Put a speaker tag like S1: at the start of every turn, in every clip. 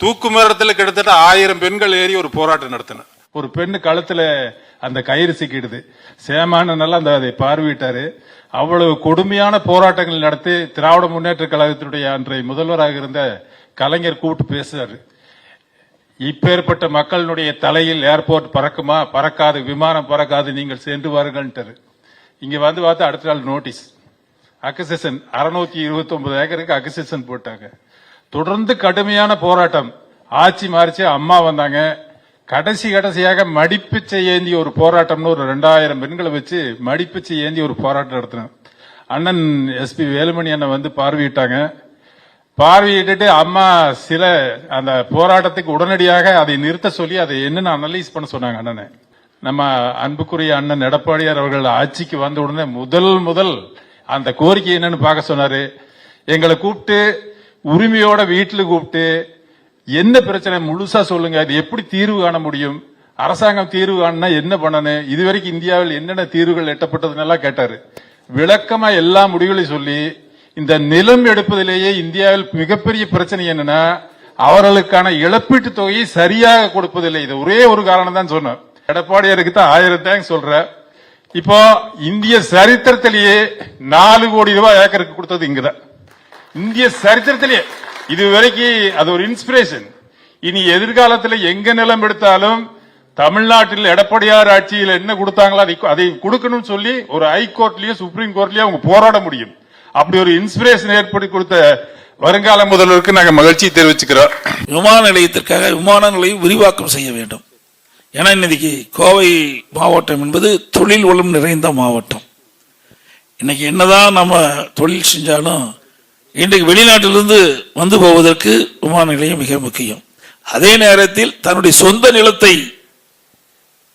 S1: தூக்கு மரத்துல கிட்டத்தட்ட ஆயிரம் பெண்கள் ஏறி ஒரு போராட்டம் நடத்தின. ஒரு பெண்ணு கழுத்துல அந்த கயிறு சிக்கிடுது. சேமானனால அந்த அதை பார்வையிட்டாரு. அவ்வளவு கொடுமையான போராட்டங்கள் நடத்தி திராவிட முன்னேற்ற கழகத்தினுடைய அன்றைய முதல்வராக இருந்த கலைஞர் கூப்பிட்டு பேசுறாரு. இப்பேற்பட்ட மக்களுடைய தலையில் ஏர்போர்ட் பறக்குமா? பறக்காது விமானம் பறக்காது நீங்கள் சென்று வாருங்கள்ட்டாரு இங்க வந்து பார்த்தா அடுத்த நாள் நோட்டீஸ் அக்சேஷன் அறுநூத்தி இருபத்தி ஒன்பது ஏக்கருக்கு அக்சேஷன் போட்டாங்க. தொடர்ந்து கடுமையான போராட்டம். ஆட்சி மாறிச்சு அம்மா வந்தாங்க. கடைசி கடைசியாக மடிப்பிச்சை ஏந்தி ஒரு போராட்டம்னு ஒரு ரெண்டாயிரம் பெண்களை வச்சு மடிப்பிச்சை ஏந்தி ஒரு போராட்டம் நடத்தினேன் அண்ணன் எஸ்பி வேலுமணி அண்ணன் வந்து பார்வையிட்டாங்க. பார்வையிட்டு அம்மா சில அந்த போராட்டத்துக்கு உடனடியாக அதை நிறுத்த சொல்லி அதை என்னன்னு அனலைஸ் பண்ண சொன்னாங்க அண்ணனை. நம்ம அன்புக்குரிய அண்ணன் எடப்பாடியார் அவர்கள் ஆட்சிக்கு வந்த உடனே முதல் முதல் அந்த கோரிக்கை என்னன்னு பார்க்க சொன்னாரு. எங்களை கூப்பிட்டு உரிமையோட வீட்டுல கூப்பிட்டு என்ன பிரச்சனை? முழுசா சொல்லுங்க. அது எப்படி தீர்வு காண முடியும்? அரசாங்கம் தீர்வு காணா என்ன பண்ணணும்? இதுவரைக்கும் இந்தியாவில் என்னென்ன தீர்வுகள் எட்டப்பட்டதுன்னெல்லாம் கேட்டாரு. விளக்கமா எல்லா முடிவுகளையும் சொல்லி இந்த நிலம் எடுப்பதிலேயே இந்தியாவில் மிகப்பெரிய பிரச்சனை என்னன்னா அவர்களுக்கான இழப்பீட்டு தொகையை சரியாக கொடுப்பதில்லை. இது ஒரே ஒரு காரணம் தான் சொன்னார். எடப்பாடியாருக்கு தான் ஆயிரம் தேங்க்ஸ் சொல்ற. இப்போ இந்திய சரித்திரத்திலேயே நாலு கோடி ரூபாய் ஏக்கருக்கு கொடுத்தது இங்கதான். இந்திய சரித்திரத்திலேயே இதுவரைக்கு அது ஒரு இன்ஸ்பிரேஷன் இனி எதிர்காலத்தில் எங்க நிலம் எடுத்தாலும் தமிழ்நாட்டில் எடப்பாடியார் ஆட்சியில் என்ன கொடுத்தாங்களோ அதை அதை கொடுக்கணும்னு சொல்லி ஒரு ஹைகோர்ட்லயோ சுப்ரீம் கோர்ட்லயோ அவங்க போராட முடியும். அப்படி ஒரு இன்ஸ்பிரேஷன் ஏற்படுத்தி கொடுத்த வருங்கால முதல்வருக்கு நாங்கள் மகிழ்ச்சி தெரிவிச்சுக்கிறோம்.
S2: விமான நிலையத்திற்காக விமான நிலையம் விரிவாக்கம் செய்ய வேண்டும். ஏன்னா இன்னைக்கு கோவை மாவட்டம் என்பது தொழில் வளம் நிறைந்த மாவட்டம். இன்னைக்கு என்னதான் நம்ம தொழில் செஞ்சாலும் இன்றைக்கு வெளிநாட்டிலிருந்து வந்து போவதற்கு விமான நிலையம் மிக முக்கியம். அதே நேரத்தில் தன்னுடைய சொந்த நிலத்தை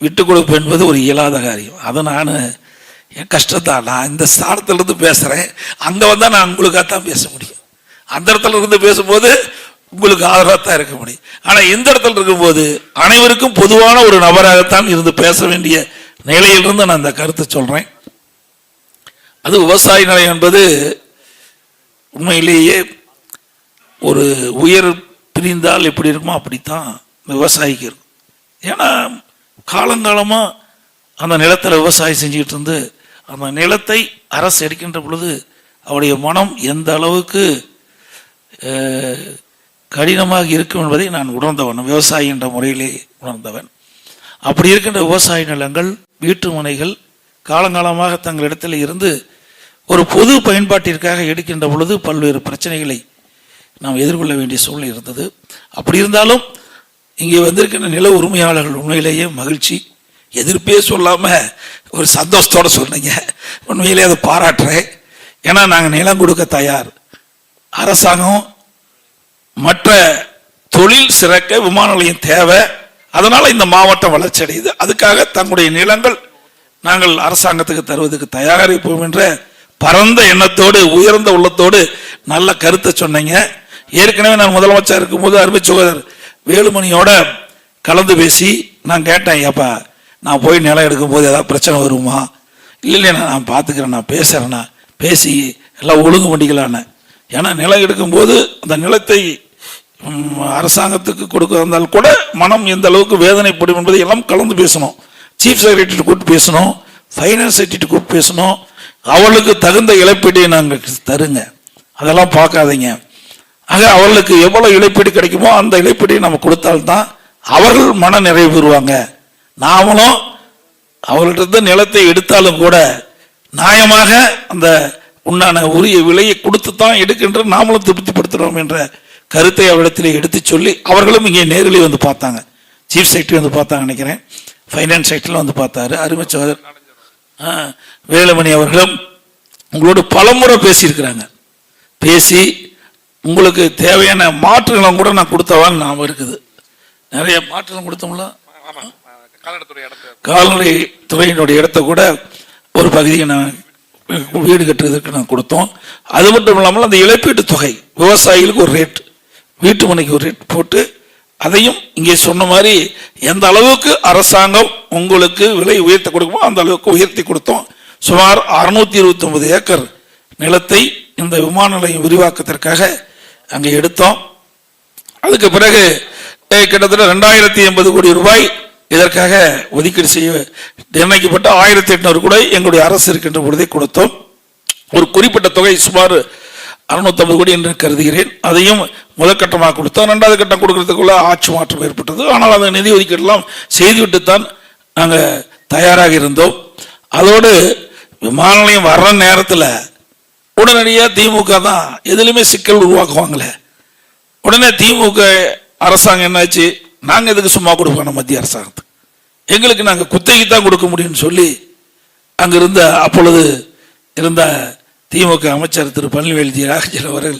S2: விட்டு கொடுப்பு என்பது ஒரு இயலாத காரியம். அதை நான் என் கஷ்டத்தான் நான் இந்த ஸ்தானத்திலிருந்து பேசுகிறேன் அங்கே வந்தால் நான் உங்களுக்காக தான் பேச முடியும். அந்த இடத்துல இருந்து பேசும்போது உங்களுக்கு ஆதரவாக தான் இருக்க முடியும். ஆனால் இந்த இடத்துல இருக்கும்போது அனைவருக்கும் பொதுவான ஒரு நபராகத்தான் இருந்து பேச வேண்டிய நிலையிலிருந்து நான் இந்த கருத்தை சொல்கிறேன் அது விவசாய நிலையம் என்பது உண்மையிலேயே ஒரு உயர் பிரிந்தால் எப்படி இருக்குமோ அப்படித்தான் விவசாயிக்கு இருக்கும் ஏன்னா காலங்காலமாக அந்த நிலத்தில் விவசாயம் செஞ்சுக்கிட்டு இருந்து அந்த நிலத்தை அரசு எடுக்கின்ற பொழுது அவருடைய மனம் எந்த அளவுக்கு கடினமாக இருக்கும் என்பதை நான் உணர்ந்தவன். விவசாயி என்ற முறையிலே உணர்ந்தவன். அப்படி இருக்கின்ற விவசாய நிலங்கள் வீட்டு மனைகள் காலங்காலமாக தங்களிடத்தில் இருந்து ஒரு பொது பயன்பாட்டிற்காக எடுக்கின்ற பொழுது பல்வேறு பிரச்சனைகளை நாம் எதிர்கொள்ள வேண்டிய சூழ்நிலை இருந்தது. அப்படி இருந்தாலும் இங்கே வந்திருக்கின்ற நில உரிமையாளர்கள் உண்மையிலேயே மகிழ்ச்சி. எதிர்ப்பே சொல்லாமல் ஒரு சந்தோஷத்தோடு சொன்னீங்க. உண்மையிலே அதை பாராட்டுறேன். ஏன்னா நாங்கள் நிலம் கொடுக்க தயார். அரசாங்கம் மற்ற தொழில் சிறக்க விமான நிலையம் தேவை. அதனால் இந்த மாவட்டம் வளர்ச்சி அடையுது. அதுக்காக தங்களுடைய நிலங்கள் நாங்கள் அரசாங்கத்துக்கு தருவதற்கு தயாரிப்போம் என்ற பரந்த எண்ணத்தோடு உயர்ந்த உள்ளத்தோடு நல்ல கருத்தை சொன்னீங்க. ஏற்கனவே நான் முதலமைச்சர் இருக்கும்போது அருமை சகோதரர் வேலுமணியோட கலந்து பேசி நான் கேட்டேன் ஏப்பா நான் போய் நிலம் எடுக்கும்போது ஏதாவது பிரச்சனை வருமா? இல்லை இல்லைண்ணா நான் பார்த்துக்கிறேன் நான் பேசி எல்லாம் ஒழுங்கு பண்ணிக்கலான்னு ஏன்னா நிலம் எடுக்கும்போது அந்த நிலத்தை அரசாங்கத்துக்கு கொடுக்க இருந்தால் கூட மனம் எந்த அளவுக்கு வேதனைப்படும் என்பதை எல்லாம் கலந்து பேசணும். சீஃப் செக்ரட்டரி கூப்பிட்டு பேசணும். ஃபைனான்ஸ் செக்ரட்டரி கூப்பிட்டு பேசணும். அவளுக்கு தகுந்த இழப்பீடை நாங்கள் தருங்க. அதெல்லாம் பார்க்காதீங்க. ஆக அவர்களுக்கு எவ்வளோ இழப்பீடு கிடைக்குமோ அந்த இழப்பீடை நம்ம கொடுத்தால்தான் அவர்கள் மன நிறைவு பெறுவாங்க. நாமளும் அவர்கிட்ட நிலத்தை எடுத்தாலும் கூட நியாயமாக அந்த உண்டான உரிய விலையை கொடுத்து தான் எடுக்கின்ற நாமளும் திருப்திப்படுத்துகிறோம் என்ற கருத்தை அவரிடத்திலே எடுத்து சொல்லி அவர்களும் இங்கே நேரில் வந்து பார்த்தாங்க. சீஃப் செக்ரட்டரி வந்து பார்த்தாங்க நினைக்கிறேன். ஃபைனான்ஸ் செக்ரட்டரியில் வந்து பார்த்தாரு. அருமை வேலுமணி அவர்களும் உங்களோட பலமுறை பேசியிருக்கிறாங்க. பேசி உங்களுக்கு தேவையான மாற்றுகளும் கூட நான் கொடுத்தவான்னு ஞாபகம் இருக்குது. நிறைய மாற்றுகளும் கொடுத்தோம்ல? கால்நடை துறையினுடைய இடத்த கூட ஒரு பகுதியை நான் வீடு கட்டுறதுக்கு நான் கொடுத்தோம். அது மட்டும் இல்லாமல் அந்த இழப்பீட்டு தொகை விவசாயிகளுக்கு ஒரு ரேட் வீட்டு மனைக்கு ஒரு ரேட் போட்டு அதையும் இங்கே சொன்ன மாதிரி எந்த அளவுக்கு அரசாங்கம் உங்களுக்கு விலை உயர்த்தி கொடுக்குமோ அந்த அளவுக்கு உயர்த்தி கொடுத்தோம். சுமார் அறுநூத்தி இருபத்தி ஒன்பது ஏக்கர் நிலத்தை இந்த விமான நிலையம் விரிவாக்கத்திற்காக அங்கே எடுத்தோம். அதுக்கு பிறகு கிட்டத்தட்ட ரெண்டாயிரத்தி எண்பது கோடி ரூபாய் இதற்காக ஒதுக்கீடு செய்ய நிர்ணயிக்கப்பட்ட ஆயிரத்தி எட்நூறு கூட எங்களுடைய அரசு இருக்கின்ற பொழுதே கொடுத்தோம். ஒரு குறிப்பிட்ட தொகை சுமார் அறுநூத்தம்பது கோடி என்று கருதுகிறேன். அதையும் முதற்கட்டமாக கொடுத்தோம் ரெண்டாவது கட்டம் கொடுக்கறதுக்குள்ள ஆட்சி மாற்றம் ஏற்பட்டது. ஆனால் அந்த நிதி ஒதுக்கீடெல்லாம் செய்துவிட்டுத்தான் நாங்கள் தயாராக இருந்தோம். அதோடு விமான நிலையம் வர்ற நேரத்தில் உடனடியாக திமுக தான் எதுலையுமே சிக்கல் உருவாக்குவாங்களே. உடனே திமுக அரசாங்கம் என்னாச்சு? நாங்கள் எதுக்கு சும்மா கொடுப்போம் மத்திய அரசாங்கத்துக்கு எங்களுக்கு நாங்கள் குத்தகை தான் கொடுக்க முடியும்னு சொல்லி அங்க இருந்த அப்பொழுது இருந்த திமுக அமைச்சர் திரு பழனிவேல் ஜி ராகஜன் அவர்கள்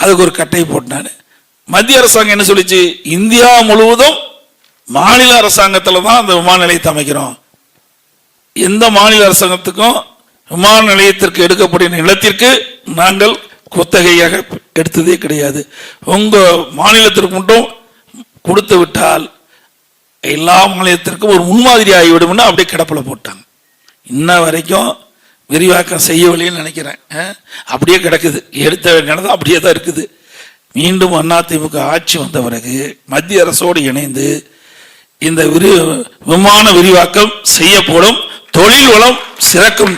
S2: அதுக்கு ஒரு கட்டை போட்டான் மத்திய அரசாங்கம் என்ன சொல்லிச்சு? இந்தியா முழுவதும் மாநில அரசாங்கத்தில் தான் அந்த விமான நிலையத்தை அமைக்கிறோம். எந்த மாநில அரசாங்கத்துக்கும் விமான நிலையத்திற்கு எடுக்கப்படுகிற நிலத்திற்கு நாங்கள் குத்தகையாக எடுத்ததே கிடையாது. உங்க மாநிலத்திற்கு மட்டும் கொடுத்து விட்டால் எல்லா மாநிலத்திற்கும் ஒரு முன்மாதிரி ஆகிவிடும்னு அப்படியே கிடப்பில் போட்டாங்க. இன்ன வரைக்கும் விரிவாக்கம் செய்யவில்லைன்னு நினைக்கிறேன். அப்படியே கிடக்குது. எடுத்த வேண்டியது அப்படியே தான் இருக்குது. மீண்டும் அதிமுக ஆட்சி வந்த பிறகு மத்திய அரசோடு இணைந்து இந்த விரி விமான விரிவாக்கம் செய்யப்படும் தொழில் வளம் சிறக்கும்